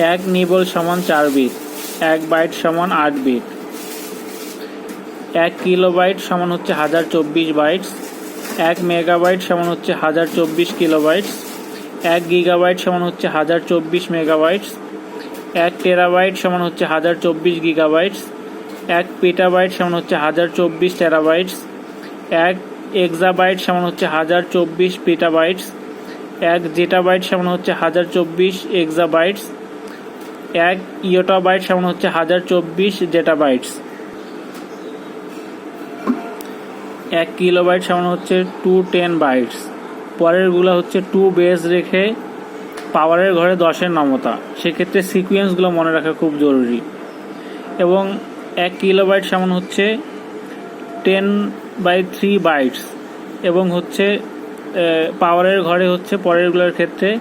এক নিবল সমান চার বিট, এক বাইট সমান আট বিট। এক কিলোবাইট সমান হচ্ছে হাজার চব্বিশ বাইটস, এক মেগাবাইট সমান হচ্ছে হাজার চব্বিশ কিলোবাইটস, এক গিগাবাইট সমান হচ্ছে হাজার চব্বিশ মেগাবাইটস, এক টেরাবাইট সমান হচ্ছে হাজার চব্বিশ গিগাবাইটস, এক পেটাবাইট সমান হচ্ছে হাজার চব্বিশ টেরাবাইটস, এক এক্সাবাইট সমান হচ্ছে হাজার চব্বিশ পেটাবাইটস, এক জেটাবাইট সমান হচ্ছে হাজার চব্বিশ এক্সাবাইটস এক ইয়োটাবাইট, সমান হচ্ছে হাজার চব্বিশ জেটাবাইটস। এক কিলো বাইট সমান হচ্ছে টু টেন বাইটস। পরেরগুলো হচ্ছে টু বেস রেখে পাওয়ারের ঘরে দশের নমতা। সেক্ষেত্রে সিকুয়েন্সগুলো মনে রাখা খুব জরুরি। এবং এক কিলো বাইট সমান হচ্ছে টেন বাই থ্রি বাইটস। এবং হচ্ছে পাওয়ারের ঘরে হচ্ছে পরেরগুলোর ক্ষেত্রে